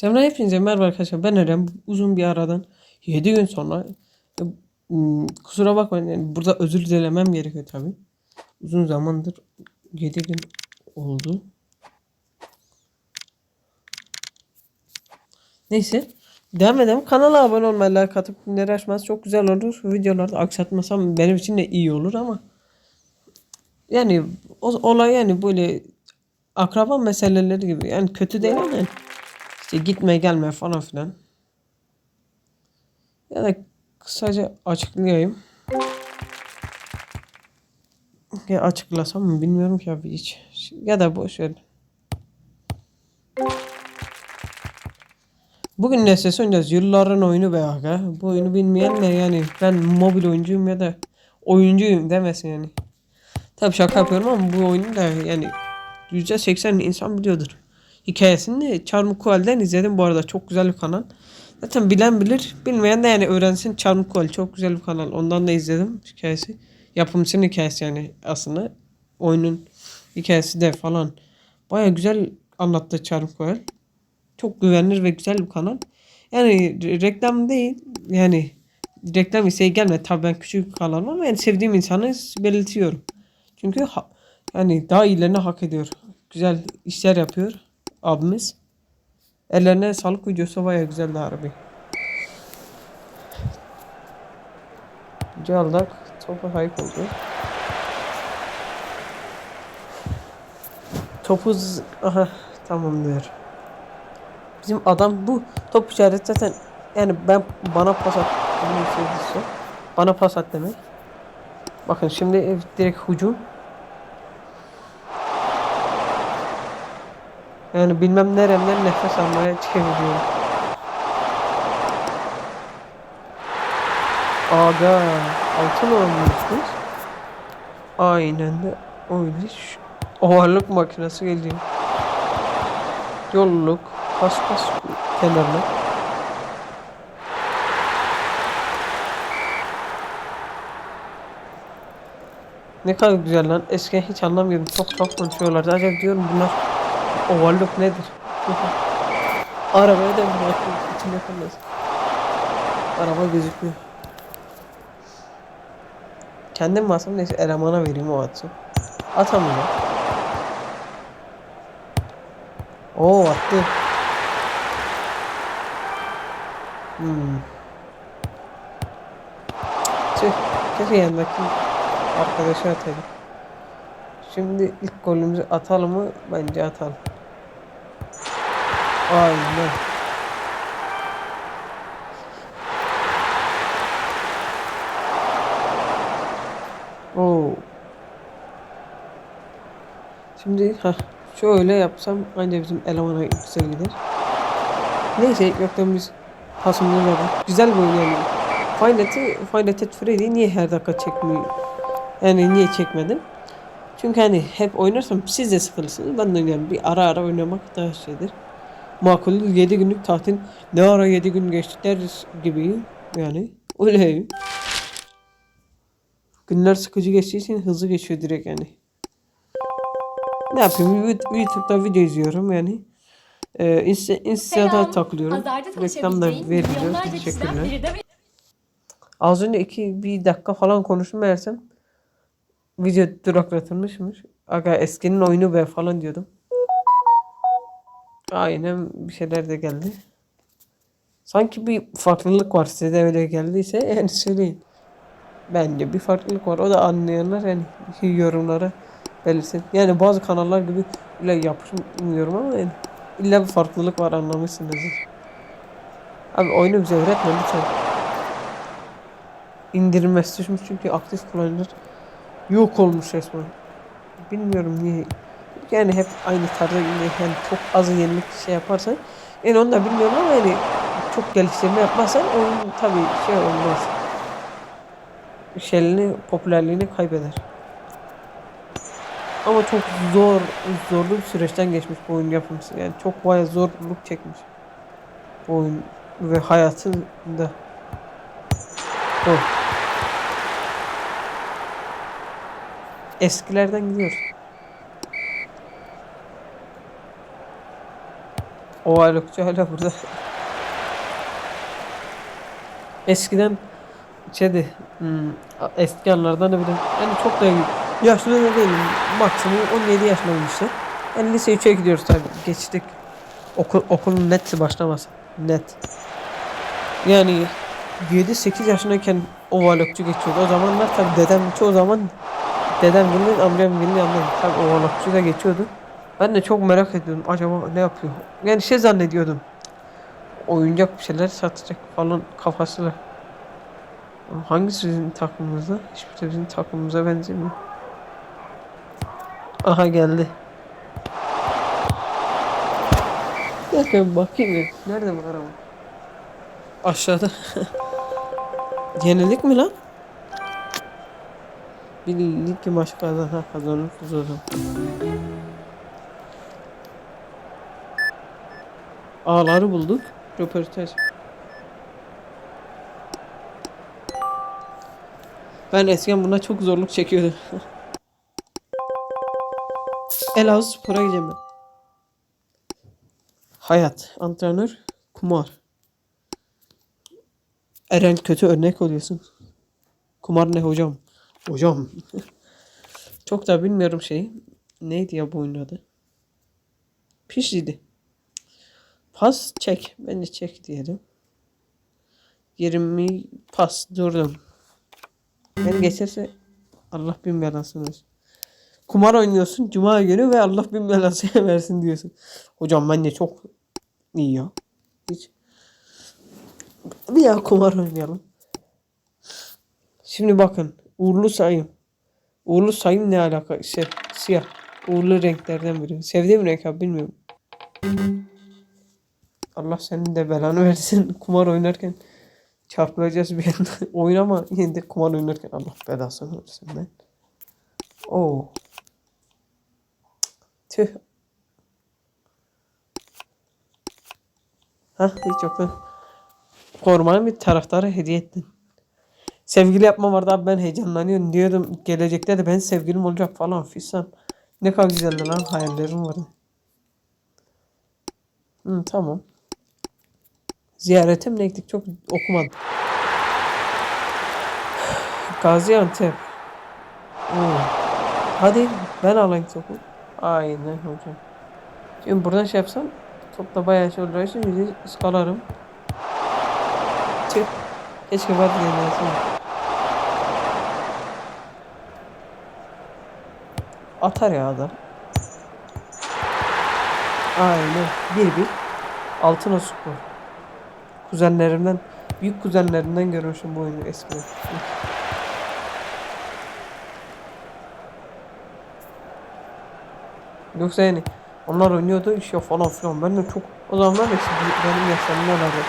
Semra hepinize merhaba arkadaşlar. Ben Eren. Uzun bir aradan 7 gün sonra e, m, kusura bakmayın yani burada özür dilemem gerekiyor tabi. Uzun zamandır 7 gün oldu. Neyse. Devam edelim. Kanala abone olmayı, like atıp bildirimleri açmanız çok güzel olur. Videolarda aksatmasam benim için de iyi olur ama yani o olay yani böyle akraba meseleleri gibi. Yani kötü değil ama yani işte gitme gelme falan filan. Ya da kısaca açıklayayım. Ya açıklasam mı bilmiyorum ki abi hiç. Ya da boş ver. Bugün ne ses oynayacağız? Yılların oyunu be aga. Bu oyunu bilmeyen yani ben mobil oyuncuyum ya da oyuncuyum demesin yani. Tabii şaka yapıyorum ama bu oyunu da yani %80 insan biliyordur. Hikayesini Charm Coel'den izledim bu arada. Çok güzel bir kanal. Zaten bilen bilir. Bilmeyen de yani öğrensin. Charm Coel çok güzel bir kanal. Ondan da izledim hikayesi. Yapımcının hikayesi yani aslında. Oyunun hikayesi de falan. Baya güzel anlattı Charm Coel. Çok güvenilir ve güzel bir kanal. Yani re- reklam değil. Yani reklam isteği gelmedi. Tabii ben küçük bir kanalım ama yani sevdiğim insanı belirtiyorum. Çünkü ha- yani daha iyilerini hak ediyor. Güzel işler yapıyor abimiz. Ellerine sağlık videosu baya güzeldi harbi. Caldak topu hype oldu. Topu z- aha tamamdır. Bizim adam bu top işareti zaten yani ben bana pas at bana pas at demek. Bakın şimdi direkt hücum. Yani bilmem neremden nefes almaya çeviriyorum. Aga altın olmuşuz. Aynen de öyle. Ovarlık makinesi geliyor. Yolluk. Pas pas kenarına. Ne kadar güzel lan. Eskiden hiç anlamıyordum. Çok çok konuşuyorlardı. Acaba diyorum bunlar ovarlık nedir? Arabaya da bir bakayım. İçinde kalmaz. Araba gözükmüyor. Kendim mi atsam neyse elemana vereyim o atsın. Atamıyor. Oo attı. Hmm. Tüh. Keşke yanındaki arkadaşı ataydım. Şimdi ilk golümüzü atalım mı? Bence atalım. Aynen. Oo. Şimdi ha şöyle yapsam anca bizim elemana güzel gider. Neyse yoktan biz pasımızı verdik. Güzel bir oyun yani. Final'e Final'e Freddy niye her dakika çekmiyor? Yani niye çekmedin? Çünkü hani hep oynarsam siz de sıkılırsınız. Ben de oynarım. Bir ara ara oynamak daha şeydir. Makul 7 günlük tatil ne ara 7 gün geçti deriz gibi yani. Öyle. Günler sıkıcı geçtiği için hızlı geçiyor direkt yani. Ne yapayım? YouTube'da video izliyorum yani. Ee, Insta, Insta'da takılıyorum. Reklam da kişiden Teşekkürler. Az önce iki bir dakika falan konuştum meğersem video duraklatılmışmış. Aga eskinin oyunu be falan diyordum. Aynen bir şeyler de geldi. Sanki bir farklılık var size de öyle geldiyse yani söyleyin. Bence bir farklılık var. O da anlayanlar yani yorumlara belirsin. Yani bazı kanallar gibi öyle yapışmıyorum ama yani illa bir farklılık var anlamışsınızdır. Abi oyunu bize öğretme lütfen indirilmesi düşmüş çünkü aktif kullanıcılar yok olmuş resmen. Bilmiyorum niye. Yani hep aynı tarzda yine yani çok az yenilik şey yaparsan yani onu da bilmiyorum ama yani çok geliştirme yapmazsan oyun tabii şey olmaz. Şeyini, popülerliğini kaybeder. Ama çok zor, zorlu bir süreçten geçmiş bu oyun yapımcısı. Yani çok bayağı zorluk çekmiş. Bu oyun ve hayatında. Bu. Eskilerden gidiyor. O Alokçu hala burada. Eskiden şeydi hmm, eski anlardan da bile yani çok da yaşlı da değilim. Maksimum 17 yaşındayım işte. Yani lise 3'e gidiyoruz tabii. Geçtik. Okul, okulun net başlaması. Net. Yani 7-8 yaşındayken o valokçu geçiyordu. O zamanlar tabii dedem çoğu zaman dedem gibi amcam gibi yanındaydı. Tabii o valokçu da geçiyordu. Ben de çok merak ediyordum. Acaba ne yapıyor? Yani şey zannediyordum. Oyuncak bir şeyler satacak falan kafasıyla. Hangisi bizim takımımızda? Hiçbir de bizim takımımıza benzemiyor. Aha geldi. Bir bakayım ya. Nerede bu araba? Aşağıda. Yenilik mi lan? Bir lig maç kazan ha kazanırız o zaman. Ağları bulduk. Röportaj. Ben eskiden buna çok zorluk çekiyordum. Elazığ Spor'a gideceğim ben. Hayat, antrenör, kumar. Eren kötü örnek oluyorsun. Kumar ne hocam? Hocam. çok da bilmiyorum şey. Neydi ya bu oyunun adı? Pişliydi. Pas çek. Ben de çek diyelim. 20 pas durdum. Ben geçerse Allah bin belasını versin. Kumar oynuyorsun cuma günü ve Allah bin belasını versin diyorsun. Hocam bence çok iyi ya. Hiç. Bir ya kumar oynayalım. Şimdi bakın. Uğurlu sayım. Uğurlu sayım ne alaka? Şey, siyah. Uğurlu renklerden biri. Sevdiğim renk abi bilmiyorum. Allah senin de belanı versin. Kumar oynarken çarpılacağız bir anda. Oyun ama yine de kumar oynarken Allah belasını versin ben. Oo. Tüh. Hah hiç yoktan. Korumanın bir taraftarı hediye ettin. Sevgili yapma vardı abi ben heyecanlanıyorum diyordum. Gelecekte de ben sevgilim olacak falan fistan. Ne kadar güzeldi lan hayallerim vardı. Hı, tamam. Ziyaretim ne gittik çok okumadım. Gaziantep. Oo. Hadi ben alayım topu. Aynen hocam. Şimdi buradan şey yapsam topla bayağı şey için bizi ıskalarım. Çık. Keşke vardı yenilsin. Atar ya adam. Aynen. Bir bir. Altın o spor. Kuzenlerimden, büyük kuzenlerimden görmüşüm bu oyunu eskiden. Yoksa yani onlar oynuyordu iş ya falan filan. Ben de çok o da işte benim yaşlarımda vardı.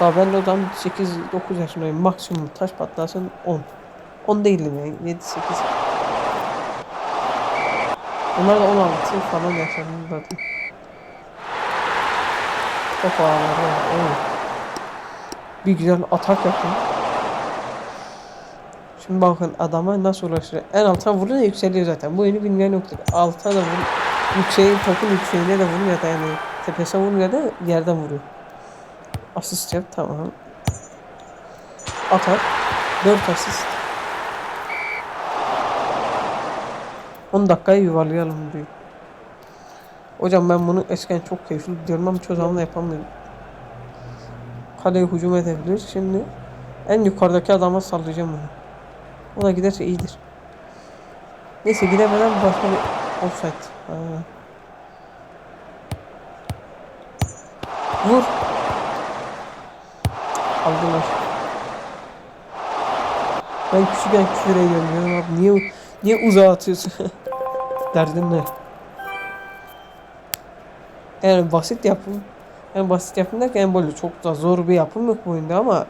Daha ben de o zaman 8-9 yaşındayım. Maksimum taş patlasın 10. 10 değildim yani 7-8. Onlar da 16 falan yaşlarında zaten. Ağırlar ya. Evet. Bir güzel atak yapın. Şimdi bakın adama nasıl ulaşır. En alta vurunca yükseliyor zaten. Bu oyunu bilmeyen yoktur. Alta da vur. Yükseğin topun yükseğine de vurmuyor da yani. Tepesine vurmuyor da yerden vuruyor. Asist yap tamam. Atak. 4 asist. 10 dakikayı yuvarlayalım diyor. Hocam ben bunu eskiden çok keyifli diyorum ama çoğu zaman da yapamıyorum. Kaleye hücum edebilir. Şimdi en yukarıdaki adama sallayacağım bunu. O da giderse iyidir. Neyse gidemeden başka bir offside. Ha. Vur. Aldılar. Ben küçükken küfür ediyorum abi. Niye, niye uzağa atıyorsun? Derdin ne? Yani basit yapım. Yani basit yapım derken böyle çok da zor bir yapım yok bu oyunda ama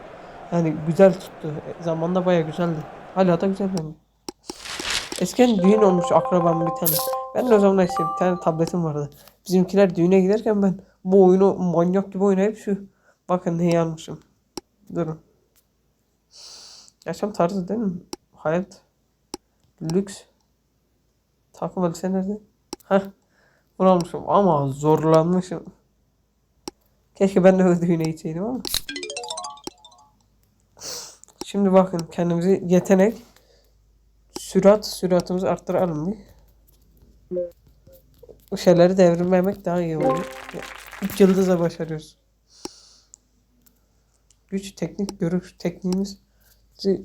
yani güzel tuttu. Zamanında baya güzeldi. Hala da güzel yani. Eskiden düğün olmuş akrabamın bir tane. Ben de o zaman işte bir tane tabletim vardı. Bizimkiler düğüne giderken ben bu oyunu manyak gibi oynayıp şu bakın neyi almışım. Durun. Yaşam tarzı değil mi? Hayat. Lüks. Takım elbise nerede? Heh. Bunu almışım ama zorlanmışım. Keşke ben de öldüğüne içeydim ama. Şimdi bakın kendimizi yetenek sürat süratimizi arttıralım bir. Bu şeyleri devirmemek daha iyi olur. 3 yıldızla başarıyoruz. Güç, teknik, görüş, tekniğimiz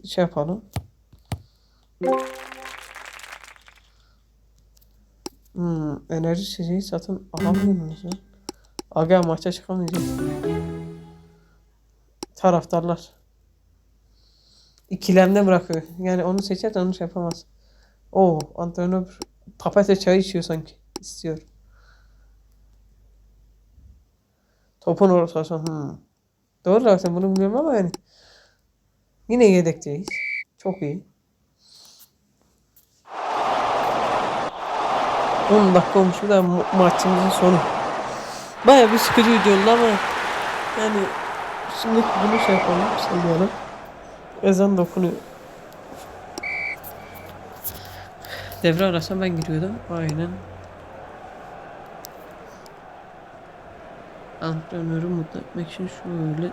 şey yapalım. Hmm, enerji içeceği satın alamıyor ya? Aga maça çıkamayacağız. Taraftarlar. İkilemde bırakıyor. Yani onu seçersen onu şey yapamaz. Oo, antrenör papatya çayı içiyor sanki. İstiyor. Topun ortası. Hmm. Doğru zaten bunu bilmiyorum ama yani. Yine yedekteyiz. Çok iyi. 10 dakika olmuş bir daha ma- maçımızın sonu. Baya bir sıkıcı video oldu ama yani şimdi bunu şey yapalım sallayalım. Ezan da okunuyor. Devre arasına ben giriyordum. Aynen. Antrenörü mutlu etmek için şöyle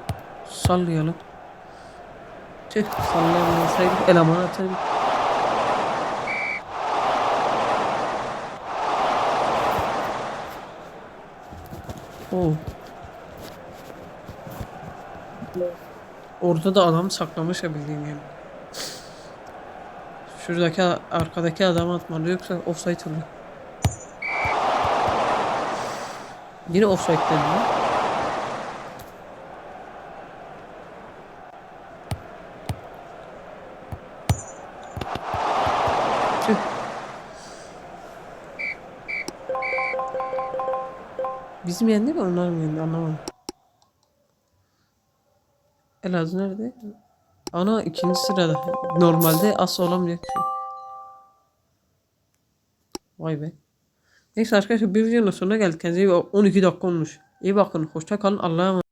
sallayalım. Tüh sallayamasaydık eleman atardık. Oo. Orada da adam saklamış ya bildiğin gibi. Şuradaki arkadaki adam atmalı yoksa offside oluyor. Yine offside dedi Bizim yendi mi onlar mı yendi anlamadım. Elazığ nerede? Ana ikinci sırada. Normalde asla olamayacak şey. Vay be. Neyse arkadaşlar bir videonun sonuna geldik. Kendinize iyi bakın. 12 dakika olmuş. İyi bakın. Hoşça kalın. Allah'a emanet.